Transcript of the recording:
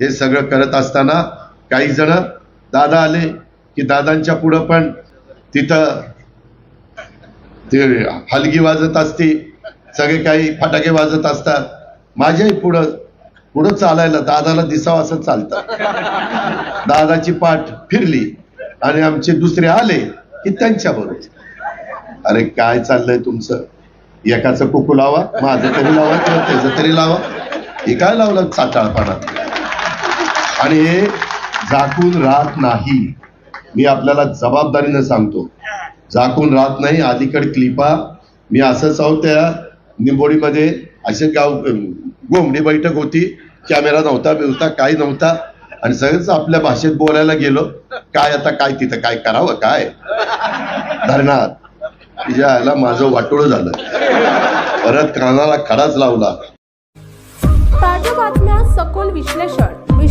हे सगळं करत असताना काही जण दादा आले की दादांच्या पुढं पण तिथं ते हलगी वाजत असते सगळे काही फटाके वाजत असतात. माझ्याही पुढं पुढं चालायला दादाला दिसावं असं चालतं. दादाची पाठ फिरली आणि आमचे दुसरे आले की त्यांच्या बरोबर. अरे काय चाललंय तुमचं? एकाचं कुकू लावा माझं तरी लावा किंवा त्याचं तरी लावा. हे काय लावलं चाटाळपणात? आणि हे झाकून राहत नाही. मी आपल्याला जबाबदारीनं सांगतो. झाकून राहत नाही अलीकड क्लिपा. मी असंच आहोत त्या निंबोडीमध्ये. असे गाव गोमडी बैठक होती. कॅमेरा नव्हता बिवता काही नव्हता. आणि सगळंच आपल्या भाषेत बोलायला गेलो. काय आता काय तिथं काय करावं काय? धरणार तिच्या आयला माझं वाटोळं झालं. परत कानाला खडाच लावला. ताज्या बातम्या सखोल विश्लेषण.